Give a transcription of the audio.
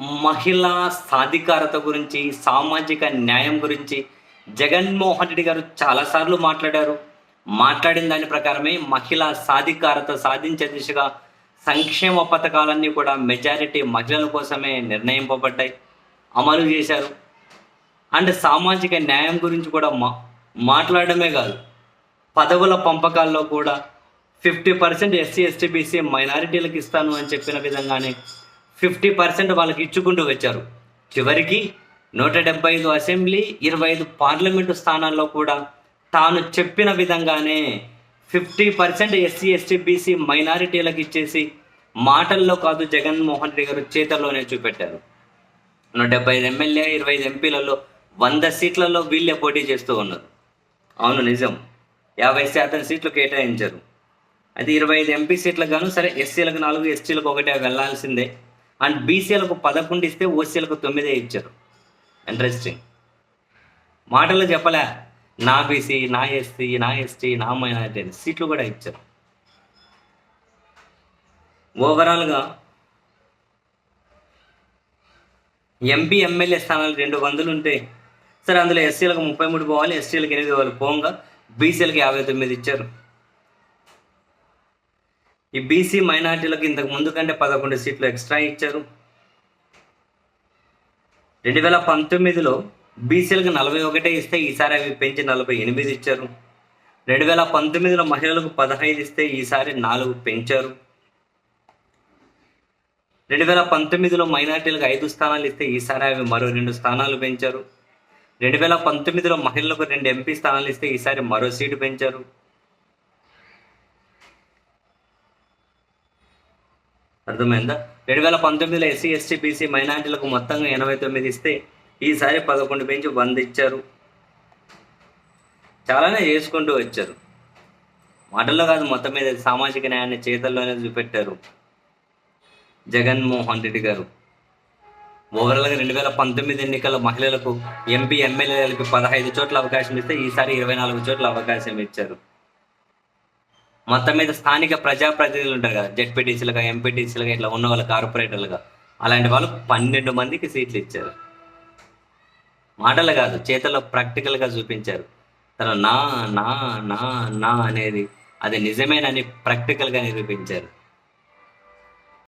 మహిళా సాధికారత గురించి సామాజిక న్యాయం గురించి జగన్మోహన్ రెడ్డి గారు చాలాసార్లు మాట్లాడారు. మాట్లాడిన దాని ప్రకారమే మహిళా సాధికారత సాధించే దిశగా సంక్షేమ పథకాలన్నీ కూడా మెజారిటీ మహిళల కోసమే నిర్ణయింపబడ్డాయి. అమలు చేశారు. అండ్ సామాజిక న్యాయం గురించి కూడా మా మాట్లాడమే కాదు. పదవుల పంపకాల్లో కూడా fifty percent SC ST BC మైనారిటీలకు ఇస్తాను అని చెప్పిన విధంగానే ఫిఫ్టీ పర్సెంట్ వాళ్ళకి ఇచ్చుకుంటూ వచ్చారు. చివరికి నూట డెబ్బై ఐదు అసెంబ్లీ ఇరవై ఐదు పార్లమెంటు స్థానాల్లో కూడా తాను చెప్పిన విధంగానే fifty percent SC ST BC మైనారిటీలకు ఇచ్చేసి మాటల్లో కాదు జగన్మోహన్ రెడ్డి గారు చేతల్లోనే చూపెట్టారు. నూట డెబ్బై ఐదు ఎమ్మెల్యే ఇరవై ఐదు ఎంపీలలో వంద సీట్లలో వీళ్ళే పోటీ చేస్తూ ఉన్నారు. అవును నిజం. యాభై శాతం సీట్లు కేటాయించారు. అది ఇరవై ఐదు ఎంపీ సీట్లకు గాను సరే ఎస్సీలకు నాలుగు ఎస్టీలకు ఒకటే వెళ్ళాల్సిందే. అండ్ బీసీలకు పదకొండు ఇస్తే ఓసీలకు తొమ్మిదే ఇచ్చారు. ఇంట్రెస్టింగ్ మాటల్లో చెప్పలే. నా బీసీ నా ఎస్సీ నా ఎస్టీ నా మైనారిటీ అని సీట్లు కూడా ఇచ్చారు. ఓవరాల్గా ఎంపీ ఎమ్మెల్యే స్థానాలు రెండు వందలు ఉంటాయి సరే అందులో ఎస్సీలకు ముప్పై మూడు పోవాలి ఎస్టీలకు ఎనిమిది పోవాలి పోగా. బీసీలకు యాభై తొమ్మిది ఇచ్చారు. ఈ బీసీ మైనార్టీలకు ఇంతకు ముందు కంటే పదకొండు సీట్లు ఎక్స్ట్రా ఇచ్చారు. రెండు వేల పంతొమ్మిదిలో బీసీలకు నలభై ఒకటే ఇస్తే ఈసారి అవి పెంచి నలభై ఎనిమిది ఇచ్చారు. రెండు వేల పంతొమ్మిదిలో మహిళలకు పదహైదు ఇస్తే ఈసారి నాలుగు పెంచారు. రెండు వేల పంతొమ్మిదిలో మైనార్టీలకు ఐదు స్థానాలు ఇస్తే ఈసారి అవి మరో రెండు స్థానాలు పెంచారు. రెండు వేల పంతొమ్మిదిలో మహిళలకు రెండు ఎంపీ స్థానాలు ఇస్తే ఈసారి మరో సీటు పెంచారు. అర్థమైందా? రెండు వేల పంతొమ్మిదిలో ఎస్సీ ఎస్టీ బీసీ మైనార్టీలకు మొత్తంగా ఎనభై తొమ్మిది ఇస్తే ఈసారి పదకొండు పెంచి వంద ఇచ్చారు. చాలానే చేసుకుంటూ వచ్చారు. మాటల్లో కాదు మొత్తం మీద సామాజిక న్యాయాన్ని చేతల్లోనే చూపెట్టారు జగన్మోహన్ రెడ్డి గారు. ఓవరాల్గా రెండు వేల పంతొమ్మిది ఎన్నికల మహిళలకు ఎంపీ ఎమ్మెల్యేలకు పదహైదు చోట్ల అవకాశం ఇస్తే ఈసారి ఇరవై నాలుగు చోట్ల అవకాశం ఇచ్చారు. మొత్తం మీద స్థానిక ప్రజాప్రతినిధులు ఉంటారు కదా జెడ్పీటీసీలుగా ఎంపీటీసీలుగా ఇట్లా ఉన్న వాళ్ళు కార్పొరేటర్లుగా. అలాంటి వాళ్ళు పన్నెండు మందికి సీట్లు ఇచ్చారు. మాటలు కాదు చేతల్లో ప్రాక్టికల్గా చూపించారు. తను నా నా నా నా అనేది అది నిజమేనని ప్రాక్టికల్గా నిరూపించారు.